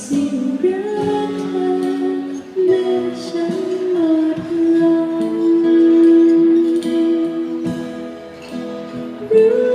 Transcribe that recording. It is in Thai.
สิ่งรักเธอเมฉันหมดลมรู้